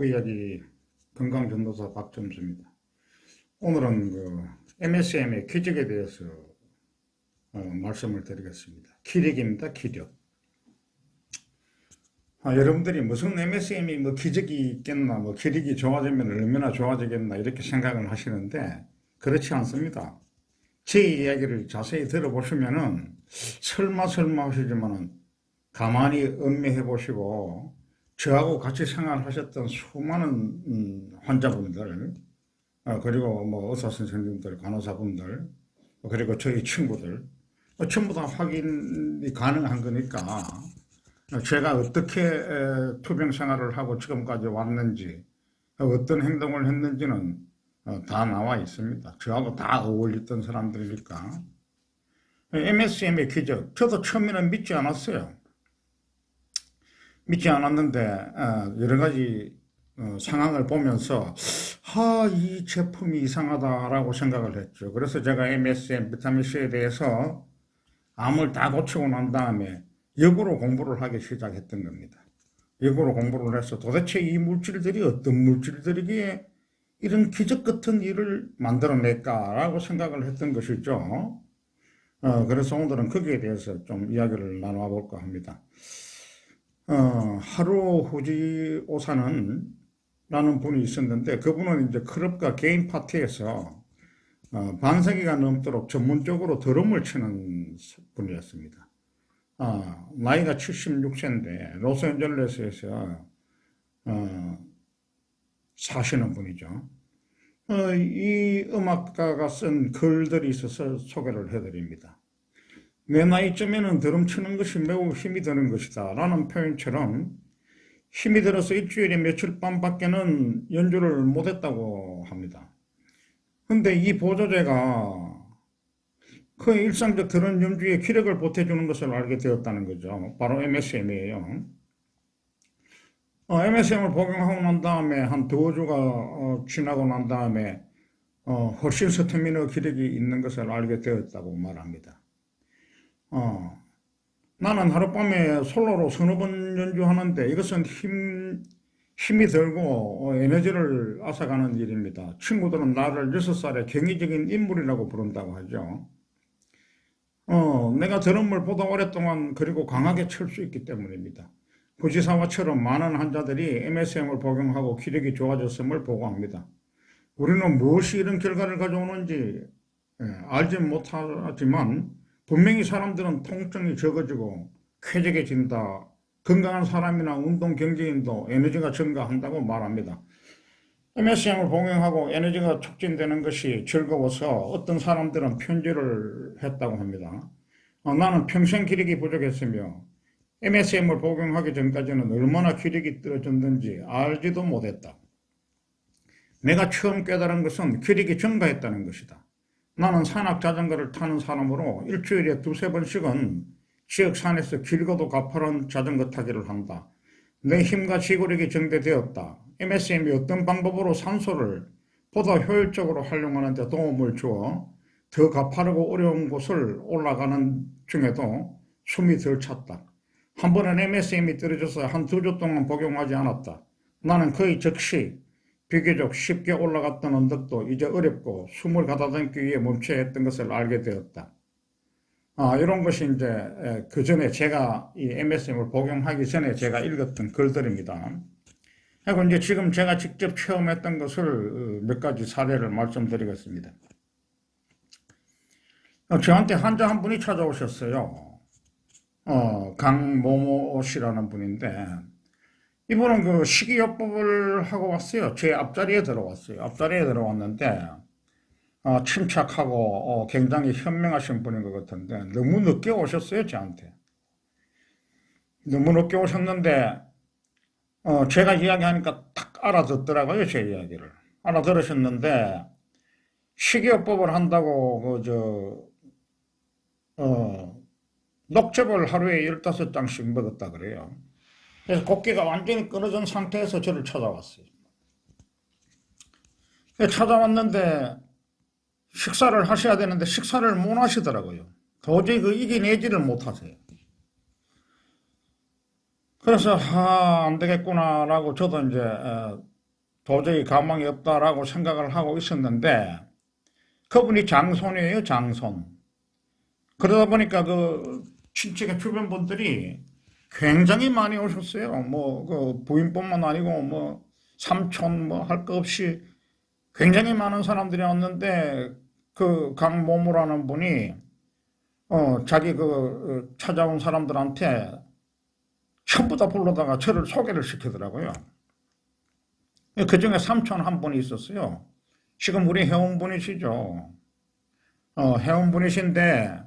암극보그 이야기 건강전도사 박점수입니다. 오늘은 그 MSM의 기적에 대해서 어, 말씀을 드리겠습니다. 기력입니다. 기력. 아, 여러분들이 무슨 MSM이 뭐 기적이 있겠나, 뭐 기력이 좋아지면 얼마나 좋아지겠나 이렇게 생각을 하시는데 그렇지 않습니다. 제 이야기를 자세히 들어보시면은 설마 설마 하시지만은 가만히 음미해 보시고 저하고 같이 생활하셨던 수많은 음, 환자분들 어, 그리고 뭐 의사 선생님들 간호사분들 그리고 저희 친구들 어, 전부 다 확인이 가능한 거니까 어, 제가 어떻게 에, 투병 생활을 하고 지금까지 왔는지 어, 어떤 행동을 했는지는 어, 다 나와 있습니다. 저하고 다 어울렸던 사람들이니까 MSM의 기적 저도 처음에는 믿지 않았어요. 믿지 않았는데 어, 여러 가지 어, 상황을 보면서 하, 이 제품이 이상하다라고 생각을 했죠. 그래서 제가 MSM 비타민C에 대해서 암을 다 고치고 난 다음에 역으로 공부를 하기 시작했던 겁니다. 역으로 공부를 해서 도대체 이 물질들이 어떤 물질들이기에 이런 기적 같은 일을 만들어낼까라고 생각을 했던 것이죠. 어, 그래서 오늘은 거기에 대해서 좀 이야기를 나눠 볼까 합니다. 어, 하루 후지 오사는 라는 분이 있었는데 그분은 이제 클럽과 개인 파티에서 어, 반세기가 넘도록 전문적으로 드럼을 치는 분이었습니다. 아, 나이가 76세인데 로스앤젤레스에서 어, 사시는 분이죠. 어, 이 음악가가 쓴 글들이 있어서 소개를 해드립니다. 내 나이쯤에는 드럼 치는 것이 매우 힘이 드는 것이다. 라는 표현처럼 힘이 들어서 일주일에 며칠 밤밖에는 연주를 못했다고 합니다. 근데 이 보조제가 그 일상적 드럼 연주에 기력을 보태주는 것을 알게 되었다는 거죠. 바로 MSM이에요. 어, MSM을 복용하고 난 다음에 한 두어 주가 어, 지나고 난 다음에 어, 훨씬 스태미너 기력이 있는 것을 알게 되었다고 말합니다. 어, 나는 하룻밤에 솔로로 서너 번 연주하는데 이것은 힘, 힘이 들고 어, 에너지를 앗아가는 일입니다. 친구들은 나를 6살의 경이적인 인물이라고 부른다고 하죠. 어, 내가 드럼을 보다 오랫동안 그리고 강하게 칠 수 있기 때문입니다. 부지사와처럼 많은 환자들이 MSM을 복용하고 기력이 좋아졌음을 보고합니다. 우리는 무엇이 이런 결과를 가져오는지 예, 알지 못하지만 분명히 사람들은 통증이 적어지고 쾌적해진다. 건강한 사람이나 운동 경제인도 에너지가 증가한다고 말합니다. MSM을 복용하고 에너지가 촉진되는 것이 즐거워서 어떤 사람들은 편지를 했다고 합니다. 어, 나는 평생 기력이 부족했으며 MSM을 복용하기 전까지는 얼마나 기력이 떨어졌는지 알지도 못했다. 내가 처음 깨달은 것은 기력이 증가했다는 것이다. 나는 산악 자전거를 타는 사람으로 일주일에 두세 번씩은 지역 산에서 길고도 가파른 자전거 타기를 한다. 내 힘과 지구력이 증대되었다. MSM이 어떤 방법으로 산소를 보다 효율적으로 활용하는 데 도움을 주어 더 가파르고 어려운 곳을 올라가는 중에도 숨이 덜 찼다. 한 번은 MSM이 떨어져서 한 두 주 동안 복용하지 않았다. 나는 거의 즉시 비교적 쉽게 올라갔던 언덕도 이제 어렵고 숨을 가다듬기 위해 멈춰야 했던 것을 알게 되었다. 아, 이런 것이 이제 그 전에 제가 이 MSM을 복용하기 전에 제가 읽었던 글들입니다. 그리고 이제 지금 제가 직접 체험했던 것을 어, 몇 가지 사례를 말씀드리겠습니다. 어, 저한테 환자 한 분이 찾아오셨어요. 어, 강모모 씨라는 분인데, 이분은 그 식이요법을 하고 왔어요. 제 앞자리에 들어왔어요. 앞자리에 들어왔는데, 어, 침착하고 어, 굉장히 현명하신 분인 것 같은데, 너무 늦게 오셨어요, 저한테. 너무 늦게 오셨는데, 어, 제가 이야기하니까 딱 알아듣더라고요, 제 이야기를. 알아들으셨는데, 식이요법을 한다고, 그, 저, 어, 녹즙을 하루에 15장씩 먹었다 그래요. 그래서 곡기가 완전히 끊어진 상태에서 저를 찾아왔어요. 찾아왔는데 식사를 하셔야 되는데 식사를 못 하시더라고요. 도저히 그 이겨내지를 못하세요. 그래서 아, 안 되겠구나라고 저도 이제 어, 도저히 가망이 없다라고 생각을 하고 있었는데 그분이 장손이에요, 장손. 그러다 보니까 그 친척의 주변 분들이 굉장히 많이 오셨어요. 뭐 그 부인뿐만 아니고 뭐 삼촌 뭐할거 없이 굉장히 많은 사람들이 왔는데 그 강모무라는 분이 어 자기 그 어, 찾아온 사람들한테 전부 다 불러다가 저를 소개를 시키더라고요. 그 중에 삼촌 한 분이 있었어요. 지금 우리 회원분이시죠. 어, 회원분이신데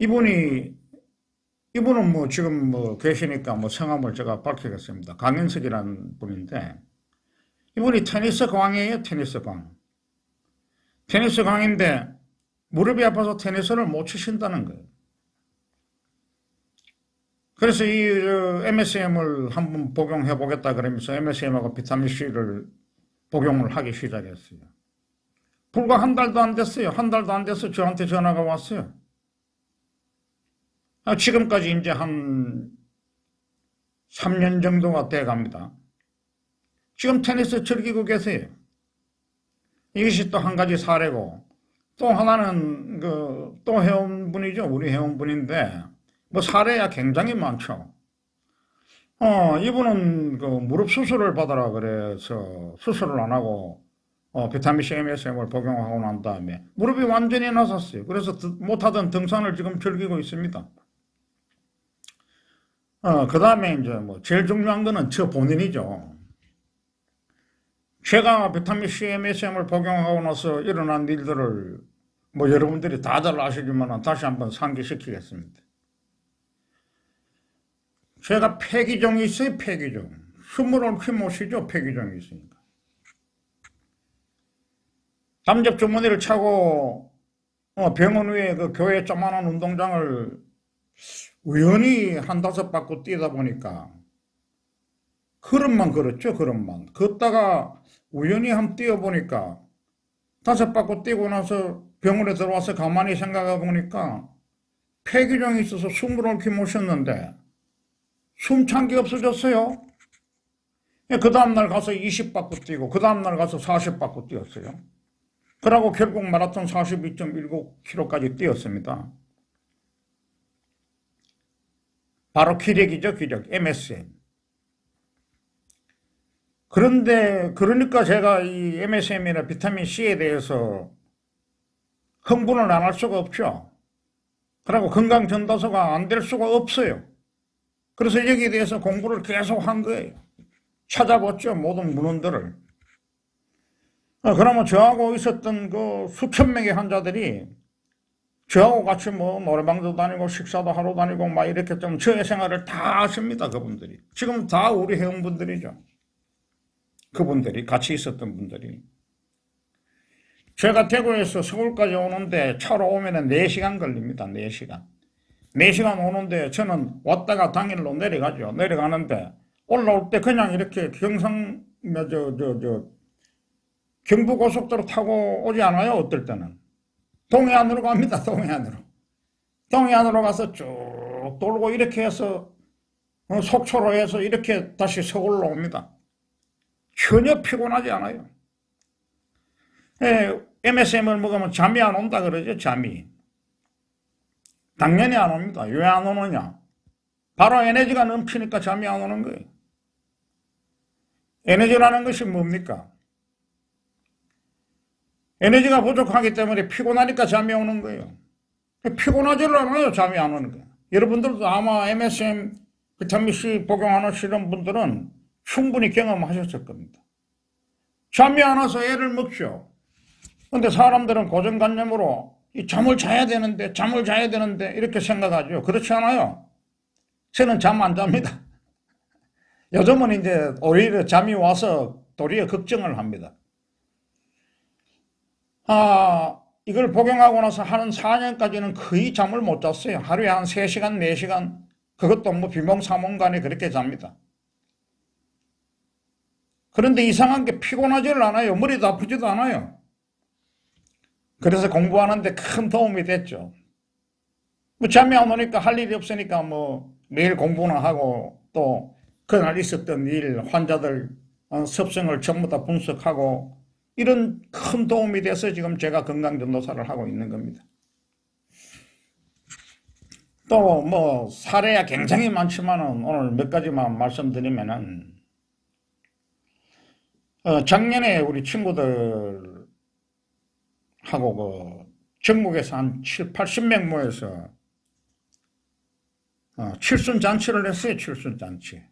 이분이 이분은 뭐 지금 뭐 계시니까 뭐 성함을 제가 밝히겠습니다. 강인석이라는 분인데 이분이 테니스 광이에요, 테니스 광. 테니스 광인데 무릎이 아파서 테니스를 못 치신다는 거예요. 그래서 이 MSM을 한번 복용해 보겠다 그러면서 MSM하고 비타민 C를 복용을 하기 시작했어요. 불과 한 달도 안 됐어요. 한 달도 안 돼서 저한테 전화가 왔어요. 아, 지금까지 이제 한 3년 정도가 돼 갑니다. 지금 테니스 즐기고 계세요. 이것이 또 한 가지 사례고, 또 하나는 그, 또 회원분이죠. 우리 회원분인데, 뭐 사례야 굉장히 많죠. 어, 이분은 그 무릎 수술을 받으라 그래서 수술을 안 하고, 어, 비타민C MSM을 복용하고 난 다음에 무릎이 완전히 나섰어요. 그래서 드- 못하던 등산을 지금 즐기고 있습니다. 어, 그 다음에 이제 뭐 제일 중요한 거는 저 본인이죠. 제가 비타민C MSM을 복용하고 나서 일어난 일들을 뭐 여러분들이 다들 아시지만 다시 한번 상기시키겠습니다. 제가 폐기종이 있어요, 폐기종. 숨을 옳지 못이죠, 폐기종이 있으니까. 담즙 주머니를 차고 어, 병원 위에 그 교회 조만한 운동장을 우연히 한 다섯 바퀴 뛰다 보니까 걸음만 걸었죠, 걸음만. 걷다가 우연히 한번 뛰어보니까 다섯 바퀴 뛰고 나서 병원에 들어와서 가만히 생각해 보니까 폐기종이 있어서 숨을 옳게 못 쉬었는데 숨찬 게 없어졌어요. 그 다음날 가서 20바퀴 뛰고 그 다음날 가서 40바퀴 뛰었어요. 그러고 결국 마라톤 42.19km까지 뛰었습니다. 바로 기력이죠, 기력. MSM. 그런데, 그러니까 제가 이 MSM이나 비타민 C에 대해서 흥분을 안 할 수가 없죠. 그리고 건강 전도서가 안 될 수가 없어요. 그래서 여기에 대해서 공부를 계속 한 거예요. 찾아봤죠, 모든 문헌들을. 어, 그러면 저하고 있었던 그 수천 명의 환자들이 저하고 같이 뭐 노래방도 다니고 식사도 하러 다니고 막 이렇게 좀 저의 생활을 다 아십니다, 그분들이. 지금 다 우리 회원분들이죠. 그분들이 같이 있었던 분들이. 제가 대구에서 서울까지 오는데 차로 오면은 4시간 걸립니다, 4시간. 4시간 오는데 저는 왔다가 당일로 내려가죠. 내려가는데 올라올 때 그냥 이렇게 경상, 뭐 저, 저, 저, 경부고속도로 타고 오지 않아요, 어떨 때는. 동해안으로 갑니다, 동해안으로. 동해안으로 가서 쭉 돌고 이렇게 해서 어, 속초로 해서 이렇게 다시 서울로 옵니다. 전혀 피곤하지 않아요. 예, MSM을 먹으면 잠이 안 온다 그러죠, 잠이. 당연히 안 옵니다. 왜 안 오느냐? 바로 에너지가 넘치니까 잠이 안 오는 거예요. 에너지라는 것이 뭡니까? 에너지가 부족하기 때문에 피곤하니까 잠이 오는 거예요. 피곤하지를 않아요. 잠이 안 오는 거예요. 여러분들도 아마 MSM 비타민C 복용하시는 분들은 충분히 경험하셨을 겁니다. 잠이 안 와서 애를 먹죠. 근데 사람들은 고정관념으로 이 잠을 자야 되는데, 잠을 자야 되는데, 이렇게 생각하죠. 그렇지 않아요. 저는 잠 안 잡니다. 요즘은 이제 오히려 잠이 와서 도리어 걱정을 합니다. 아, 이걸 복용하고 나서 하는 4년까지는 거의 잠을 못 잤어요. 하루에 한 3시간, 4시간, 그것도 뭐 비몽사몽간에 그렇게 잡니다. 그런데 이상한 게 피곤하지를 않아요. 머리도 아프지도 않아요. 그래서 공부하는데 큰 도움이 됐죠. 뭐 잠이 안 오니까 할 일이 없으니까 뭐 매일 공부나 하고 또 그날 있었던 일, 환자들 어, 습성을 전부 다 분석하고 이런 큰 도움이 돼서 지금 제가 건강 전도사를 하고 있는 겁니다. 또 뭐 사례야 굉장히 많지만은 오늘 몇 가지만 말씀드리면은 어, 작년에 우리 친구들 하고 그 전국에서 한 7, 80명 모여서 어, 칠순 잔치를 했어요. 칠순 잔치.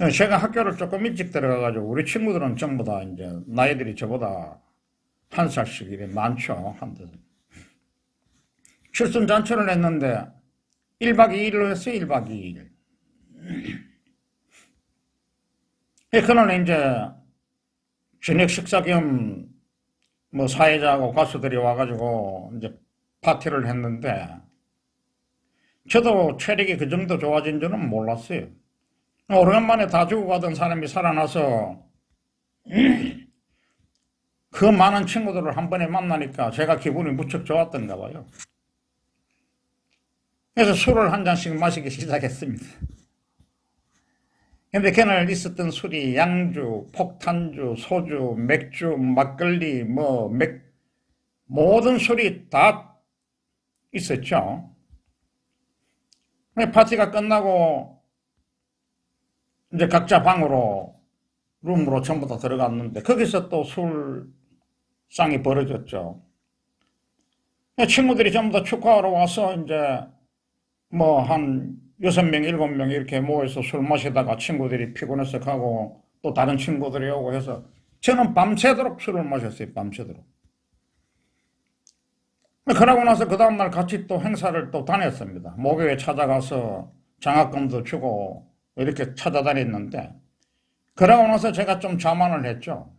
어, 제가 학교를 조금 일찍 들어가가지고 우리 친구들은 전부 다 이제 나이들이 저보다 한 살씩 이래 많죠. 한들. 칠순 잔치를 했는데 1박 2일로 했어요. 1박 2일. 예, 그날 이제 저녁 식사 겸 뭐 사회자하고 가수들이 와가지고 이제 파티를 했는데 저도 체력이 그 정도 좋아진 줄은 몰랐어요. 오래간만에 다 죽어가던 사람이 살아나서 그 많은 친구들을 한 번에 만나니까 제가 기분이 무척 좋았던가 봐요. 그래서 술을 한 잔씩 마시기 시작했습니다. 근데 그날 있었던 술이 양주, 폭탄주, 소주, 맥주, 막걸리, 뭐, 맥, 모든 술이 다 있었죠. 파티가 끝나고 이제 각자 방으로, 룸으로 전부 다 들어갔는데 거기서 또 술상이 벌어졌죠. 친구들이 전부 다 축하하러 와서 이제 뭐 한 여섯 명, 일곱 명 이렇게 모여서 술 마시다가 친구들이 피곤해서 가고 또 다른 친구들이 오고 해서 저는 밤새도록 술을 마셨어요. 밤새도록. 그러고 나서 그 다음날 같이 또 행사를 또 다녔습니다. 목요일에 찾아가서 장학금도 주고 이렇게 찾아다녔는데 그러고 나서 제가 좀 자만을 했죠.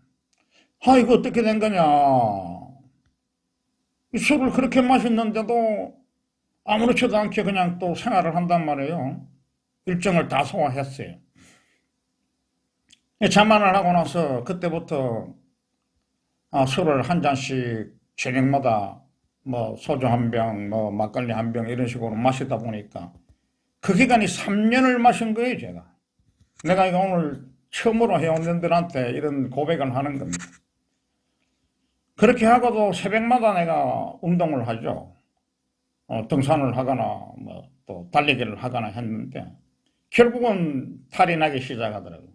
아 이거 어떻게 된 거냐. 이 술을 그렇게 마셨는데도 아무렇지도 않게 그냥 또 생활을 한단 말이에요. 일정을 다 소화했어요. 자만을 하고 나서 그때부터 아, 술을 한 잔씩 저녁마다 뭐 소주 한 병, 뭐 막걸리 한 병 이런 식으로 마시다 보니까 그 기간이 3년을 마신 거예요, 제가. 내가 이거 오늘 처음으로 회원님들한테 이런 고백을 하는 겁니다. 그렇게 하고도 새벽마다 내가 운동을 하죠. 어, 등산을 하거나 뭐 또 달리기를 하거나 했는데 결국은 탈이 나기 시작하더라고요.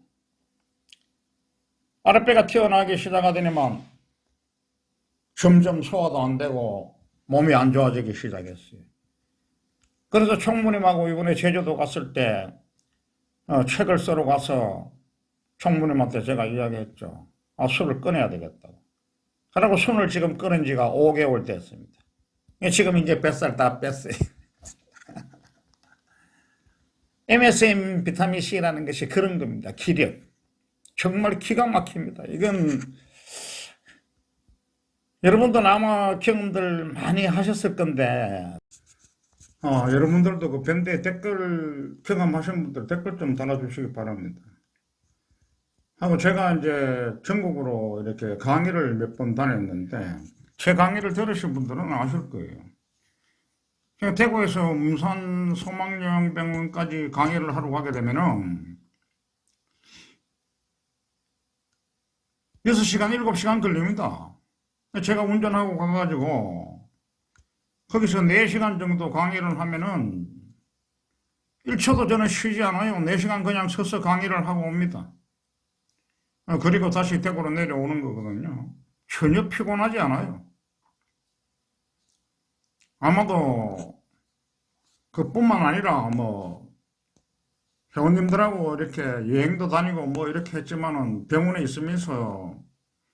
아랫배가 튀어나가기 시작하더니만 점점 소화도 안 되고 몸이 안 좋아지기 시작했어요. 그래서 총무님하고 이번에 제주도 갔을 때 어, 책을 쓰러 가서 총무님한테 제가 이야기했죠. 아, 술을 끊어야 되겠다고. 그러고 술을 지금 끊은 지가 5개월 됐습니다. 지금 이제 뱃살 다 뺐어요. MSM 비타민 C라는 것이 그런 겁니다. 기력. 정말 기가 막힙니다. 이건 여러분도 아마 경험들 많이 하셨을 건데 어, 여러분들도 그 밴드에 댓글 경험하신 분들 댓글 좀 달아주시기 바랍니다. 하고 제가 이제 전국으로 이렇게 강의를 몇 번 다녔는데 제 강의를 들으신 분들은 아실 거예요. 그냥 대구에서 문산 소망영병원까지 강의를 하러 가게 되면은 6시간, 7시간 걸립니다. 제가 운전하고 가가지고 거기서 4시간 정도 강의를 하면은 1초도 저는 쉬지 않아요. 4시간 그냥 서서 강의를 하고 옵니다. 그리고 다시 대구로 내려오는 거거든요. 전혀 피곤하지 않아요. 아마도 그뿐만 아니라 뭐 회원님들하고 이렇게 여행도 다니고 뭐 이렇게 했지만은 병원에 있으면서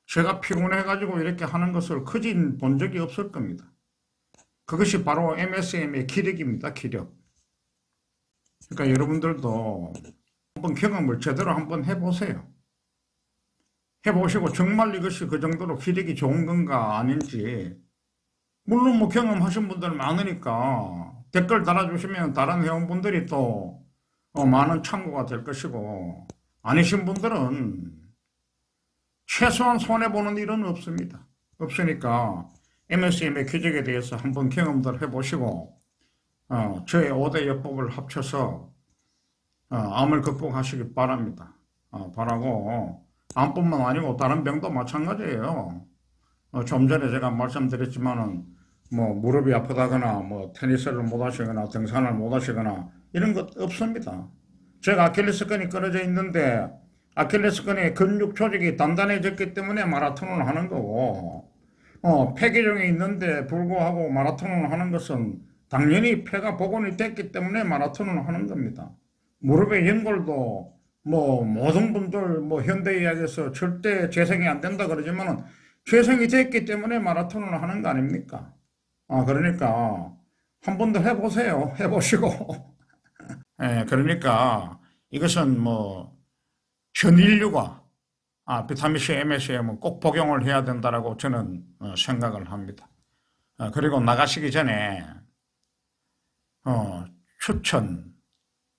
제가 피곤해가지고 이렇게 하는 것을 커진 본 적이 없을 겁니다. 그것이 바로 MSM의 기력입니다. 기력. 그러니까 여러분들도 한번 경험을 제대로 한번 해보세요. 해보시고 정말 이것이 그 정도로 기력이 좋은 건가 아닌지 물론 뭐 경험하신 분들 많으니까 댓글 달아주시면 다른 회원분들이 또 어, 많은 참고가 될 것이고 아니신 분들은 최소한 손해보는 일은 없습니다. 없으니까 MSM의 규정에 대해서 한번 경험들 해보시고 어, 저의 5대 여법을 합쳐서 어, 암을 극복하시기 바랍니다. 어, 바라고 암뿐만 아니고 다른 병도 마찬가지예요. 어, 좀 전에 제가 말씀드렸지만은 뭐 무릎이 아프다거나 뭐 테니스를 못 하시거나 등산을 못 하시거나 이런 것 없습니다. 제가 아킬레스건이 끊어져 있는데 아킬레스건의 근육 조직이 단단해졌기 때문에 마라톤을 하는 거고 어, 폐기종이 있는데 불구하고 마라톤을 하는 것은 당연히 폐가 복원이 됐기 때문에 마라톤을 하는 겁니다. 무릎의 연골도 뭐 모든 분들 뭐 현대의학에서 절대 재생이 안 된다 그러지만은 재생이 됐기 때문에 마라톤을 하는 거 아닙니까? 아 그러니까 한 번 더 해보세요. 해보시고 예, 그러니까 이것은 뭐전 인류가 아, 비타민C, MSM은 꼭 복용을 해야 된다라고 저는 어, 생각을 합니다. 어, 그리고 나가시기 전에 어, 추천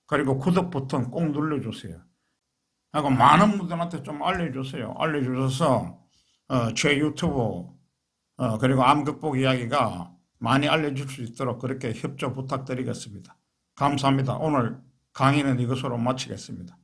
그리고 구독 버튼 꼭 눌러주세요. 하고 많은 분들한테 좀 알려주세요. 알려주셔서 어, 제 유튜브 어, 그리고 암 극복 이야기가 많이 알려줄 수 있도록 그렇게 협조 부탁드리겠습니다. 감사합니다. 오늘 강의는 이것으로 마치겠습니다.